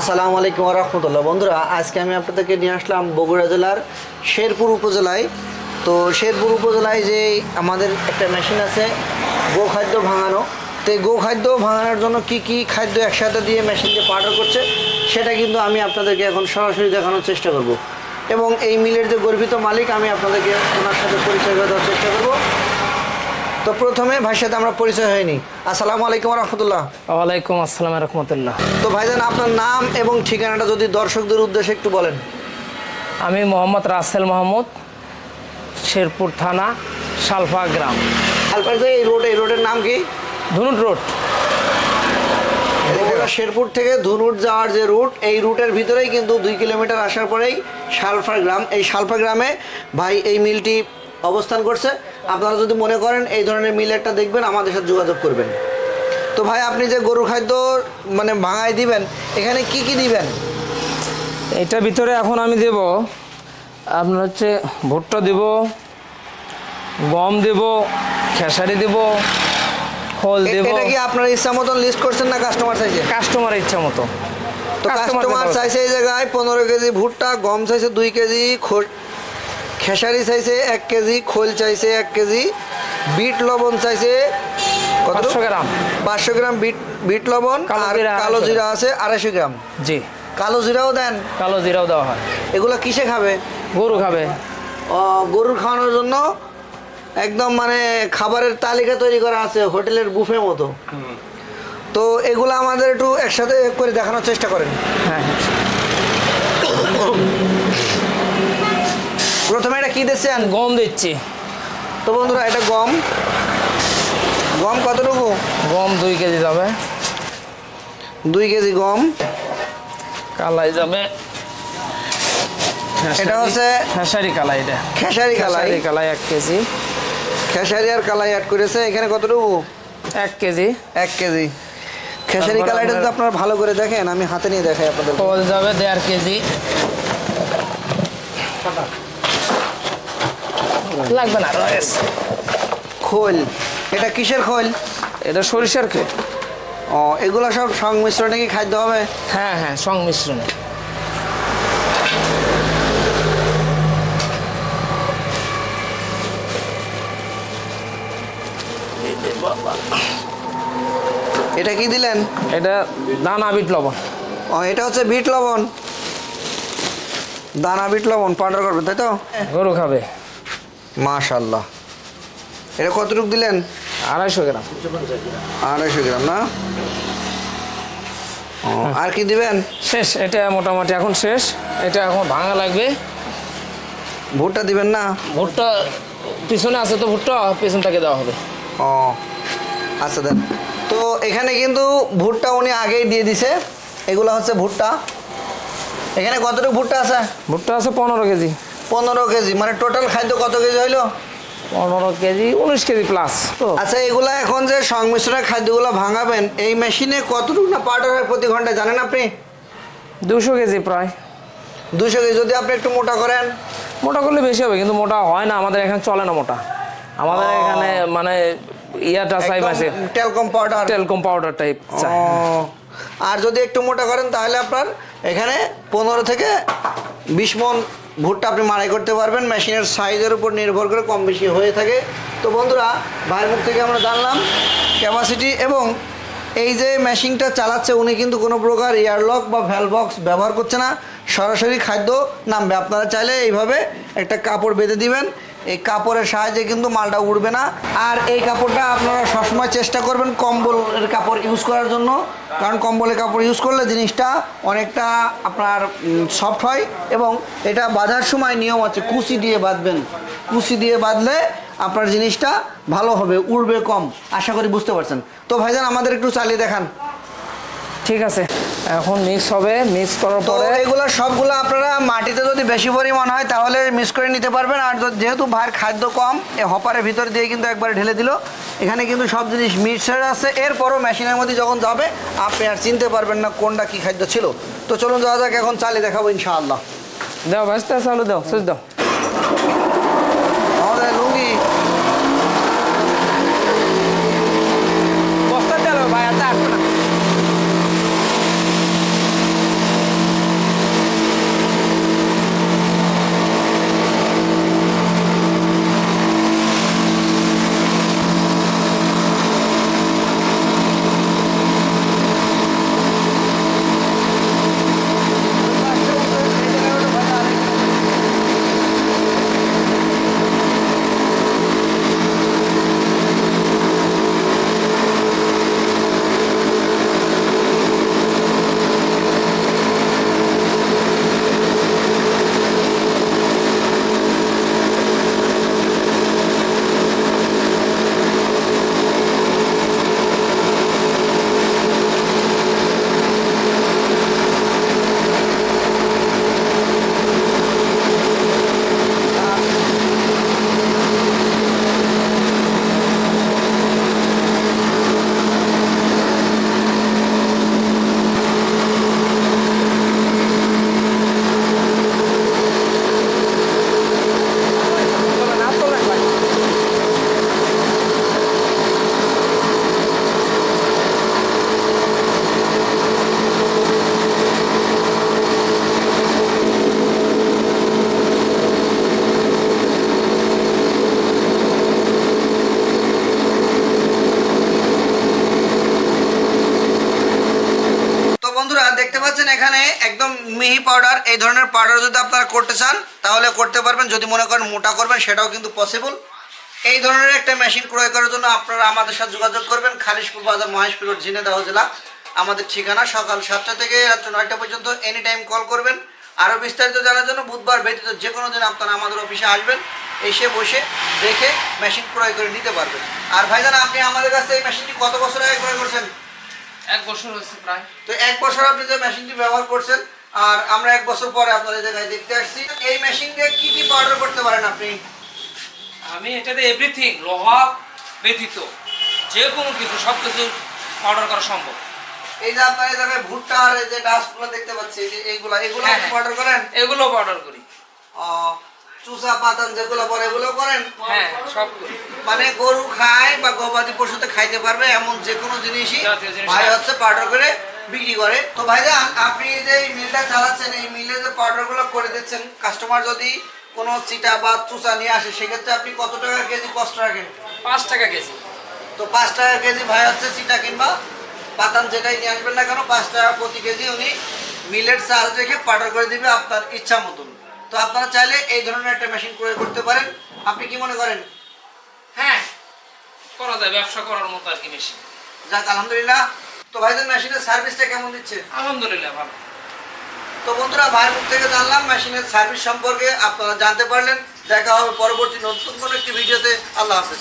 আসসালামু আলাইকুম রহমতুল্লাহ। বন্ধুরা, আজকে আমি আপনাদেরকে নিয়ে আসলাম বগুড়া জেলার শেরপুর উপজেলায়। তো শেরপুর উপজেলায় যে আমাদের একটা মেশিন আছে গো খাদ্য ভাঙানো। তো এই গো খাদ্য ভাঙানোর জন্য কি কি খাদ্য একসাথে দিয়ে মেশিন দিয়ে পাউডার করছে, সেটা কিন্তু আমি আপনাদেরকে এখন সরাসরি দেখানোর চেষ্টা করব। এবং এই মিলের যে গর্বিত মালিক, আমি আপনাদেরকে ওনার সাথে পরিচয় করে দেওয়ার চেষ্টা করব। তো প্রথমে ভাইয়ের সাথে আমরা পরিচয় হয়নি। আসসালামু আলাইকুম রহমতুল্লাহ। ওয়ালাইকুম আসসালাম রহমতুল্লাহ। তো ভাইজান আপনার নাম এবং ঠিকানাটা যদি দর্শকদের উদ্দেশ্যে একটু বলেন। আমি মোহাম্মদ রাসেল মাহমুদ শেরপুর থানা সালফা গ্রাম। এই রোড এই রোডের নাম কি? ধুনুট রোড। শেরপুর থেকে ধুনুট যাওয়ার যে রুট এই রুটের ভিতরেই কিন্তু দুই কিলোমিটার আসার পরেই শালফা গ্রাম এই শালফা গ্রামে ভাই এই মিলটি অবস্থান করছে। আপনারা যদি মনে করেন এই ধরনের মিল একটা দেখবেন আমাদের সাথে যোগাযোগ করবেন। তো ভাই আপনি যে গরুর খাদ্য মানে ভাঙায় দিবেন এখানে কি কি দিবেন? এটার ভিতরে এখন আমি দেব আপনার হচ্ছে ভুট্টা দেব গম দেব খেসারি দেব খোল দেব। এটা কি আপনার ইচ্ছা মতন লিস্ট করছেন না কাস্টমার চাইছে কাস্টমার ইচ্ছা মতো। তো কাস্টমার চাইছে এই জায়গায় পনেরো কেজি ভুট্টা গম চাইছে দুই কেজি খেসারি চাইছে এক কেজি খোল চাইছে এক কেজি বিট লবণ চাইছে 500 গ্রাম। পাঁচশো গ্রাম বিট বিট লবণ আর কালো জিরা আছে আড়াইশো গ্রাম। জি। কালো জিরাও দেন। কালো জিরাও দেওয়া হয়। এগুলো কিসে খাবে? গরু খাবে। ও, গরুর খাওয়ানোর জন্য একদম মানে খাবারের তালিকা তৈরি করা আছে হোটেলের বুফে মতো। তো এগুলো আমাদের একটু একসাথে করে দেখানোর চেষ্টা করেন। হ্যাঁ হ্যাঁ প্রথমে এটা কি দিচ্ছেন? গম দিচ্ছি। তো বন্ধুরা এটা গম। গম কতটুকু? গম দুই কেজি যাবে। দুই কেজি গম। কালাই যাবে। এটা হচ্ছে খেসারি কালাই এটা। খেসারি কালাই। কালাই এক কেজি। খেসারি আর কালাই অ্যাড করেছে এখানে কতটুকু? এক কেজি। এক কেজি। খেসারি কালাইটা যদি আপনার- ভালো করে দেখেন আমি হাতে নিয়ে দেখাই আপনাদের যাবে দেড় কেজি। লাগবে না। রয়েস খোল। এটা কিসের খোল? এটা সরিষার খেট ও এগুলো সব সংমিশ্রণে কি খাদ্য হবে? হ্যাঁ হ্যাঁ সংমিশ্রণে। এটা কি দিলেন? এটা দানা বিট লবণ। ও এটা হচ্ছে বিট লবণ। দানা বিট লবণ পাউডার করবেন তাই তো? গরু খাবে। মাশাল্লাহ এটা কতটুকু দিলেন? আড়াইশো গ্রাম। আড়াইশো গ্রাম না? আর কি দিবেন? শেষ এটা মোটামুটি এখন শেষ। এটা এখন ভাঙা লাগবে। ভুট্টা দিবেন না? ভুট্টা পিছনে আছে তো ভুট্টা পিছন থেকে দেওয়া হবে। ও আচ্ছা দেন। তো এখানে কিন্তু ভুট্টা উনি আগেই দিয়ে দিছে। এগুলো হচ্ছে ভুট্টা। এখানে কতটুকু ভুট্টা আছে? ভুট্টা আছে পনেরো কেজি। পনেরো কেজি মানে টোটাল খাদ্য কত কেজি হইল? পনেরো কেজি উনিশ কেজি প্লাস আচ্ছা এগুলা এখন যে সংমিশ্রণের খাদ্যগুলো ভাঙাবেন এই মেশিনে কতটুকু না পাউডার হয় প্রতি ঘন্টায় জানেন আপনি? দুশো কেজি প্রায়। দুশো কেজি যদি আপনি একটু মোটা করেন? মোটা করলে বেশি হবে কিন্তু মোটা হয় না আমাদের এখানে চলে না মোটা। আমাদের এখানে মানে ইয়াটা চাই আছে। Talcum powder talcum powder type আর যদি একটু মোটা করেন তাহলে আপনার এখানে পনেরো থেকে বিশ মন ভুট্টা আপনি মাড়াই করতে পারবেন। মেশিনের সাইজের উপর নির্ভর করে কম বেশি হয়ে থাকে। তো বন্ধুরা, ভাইয়ের মুখ থেকে আমরা জানলাম ক্যাপাসিটি এবং এই যে মেশিনটা চালাচ্ছে, উনি কিন্তু কোনো প্রকার এয়ারলক বা ভ্যালবক্স ব্যবহার করছে না। সরাসরি খাদ্য নামবে। আপনারা চাইলে এইভাবে একটা কাপড় বেঁধে দিবেন। এই কাপড়ের সাহায্যে কিন্তু মালটা উড়বে না। আর এই কাপড়টা আপনারা সবসময় চেষ্টা করবেন কম্বলের কাপড় ইউজ করার জন্য। কারণ কম্বলের কাপড় ইউজ করলে জিনিসটা অনেকটা আপনার সফট হয় এবং এটা বাঁধার সময় নিয়ম আছে, কুচি দিয়ে বাঁধবেন। কুচি দিয়ে বাঁধলে আপনার জিনিসটা ভালো হবে, উড়বে কম। আশা করি বুঝতে পারছেন। তো ভাইজান, আমাদের একটু চালিয়ে দেখান। ঠিক আছে। এখন মিক্স হবে মিক্স করার পরে এগুলো সবগুলো আপনারা মাটিতে যদি বেশি পরিমাণ হয় তাহলে মিক্স করে নিতে পারবেন। আর যেহেতু ভাইয়ের খাদ্য কম এ হপারের ভিতর দিয়ে কিন্তু একবার ঢেলে দিল। এখানে কিন্তু সব জিনিস মিক্সার আছে। এরপরও মেশিনের মধ্যে যখন যাবে আপনি আর চিনতে পারবেন না কোনটা কি খাদ্য ছিল। তো চলুন যাওয়া যাক এখন চালিয়ে দেখাবো ইনশাআল্লাহ। দাও ভাজতে চালু দাও সুইচ দাও। এখানে একদম মিহি পাউডার এই ধরনের পাউডার যদি আপনারা করতে চান, তাহলে করতে পারবেন। যদি মনে করেন মোটা করবেন, সেটাও কিন্তু পসিবল এই ধরনের একটা মেশিন ক্রয় করার জন্য আপনারা আমাদের সাথে যোগাযোগ করবেন। খালিশপুর বাজার, মহেশপুর রোড ঝিনেদাহ জেলা। আমাদের ঠিকানা সকাল সাতটা থেকে রাত্র নয়টা পর্যন্ত এনি টাইম কল করবেন। আরও বিস্তারিত জানার জন্য বুধবার ব্যতীত যে কোনো দিন আপনারা আমাদের অফিসে আসবেন। এসে বসে দেখে মেশিন ক্রয় করে নিতে পারবেন। আর ভাইজান, আপনি আমাদের কাছে এই মেশিনটি কত বছর আগে ক্রয় করছেন? এক বছর হচ্ছে প্রায়। তো এক বছর আপনি যে মেশিনটি ব্যবহার করছেন আর আমরা এক বছর পরে আপনাদের জায়গায় দেখতে আসছি। এই মেশিন দিয়ে কি কি পাউডার করতে পারেন আপনি? আমি এটাতে এভরিথিং লোহা ব্যতীত যে কোনো কিছু সব কিছু অর্ডার করা সম্ভব। এই যে আপনার আর এই যে ডাস্টগুলো দেখতে পাচ্ছি এই যে এইগুলা এগুলো হ্যাঁ, হ্যাঁ। পাউডার করেন? এগুলো অর্ডার করি। চুষা পাতান যেগুলো বলে এগুলো করেন? হ্যাঁ সব মানে গরু খায় বা গবাদি পশুতে খাইতে পারবে এমন যে কোনো জিনিসই। ভাই হচ্ছে পাউডার করে বিক্রি করে। তো ভাইজান আপনি যে এই মিলটা চালাচ্ছেন এই মিলে যে পাউডারগুলো করে দিচ্ছেন কাস্টমার যদি কোনো চিটা বা চুষা নিয়ে আসে সেক্ষেত্রে আপনি কত টাকা কেজি কষ্ট রাখেন? পাঁচ টাকা কেজি। তো পাঁচ টাকা কেজি ভাই হচ্ছে চিটা কিংবা পাতান যেটাই নিয়ে আসবেন না কেন পাঁচ টাকা প্রতি কেজি উনি মিলের চাল রেখে পাউডার করে দিবে আপনার ইচ্ছা মতন। তো আপনারা চাইলে এই ধরনের একটা মেশিন প্রয়োগ করতে পারেন। আপনি কি মনে করেন? হ্যাঁ করা যায় ব্যবসা করার মতো আর কি মেশিন যাক আলহামদুলিল্লাহ। তো ভাইজান মেশিনের সার্ভিসটা কেমন দিচ্ছে? আলহামদুলিল্লাহ ভালো। তো বন্ধুরা ভাইয়ের মুখ থেকে জানলাম মেশিনের সার্ভিস সম্পর্কে আপনারা জানতে পারলেন। দেখা হবে পরবর্তী নতুন কোনো একটি ভিডিওতে। আল্লাহ হাফেজ।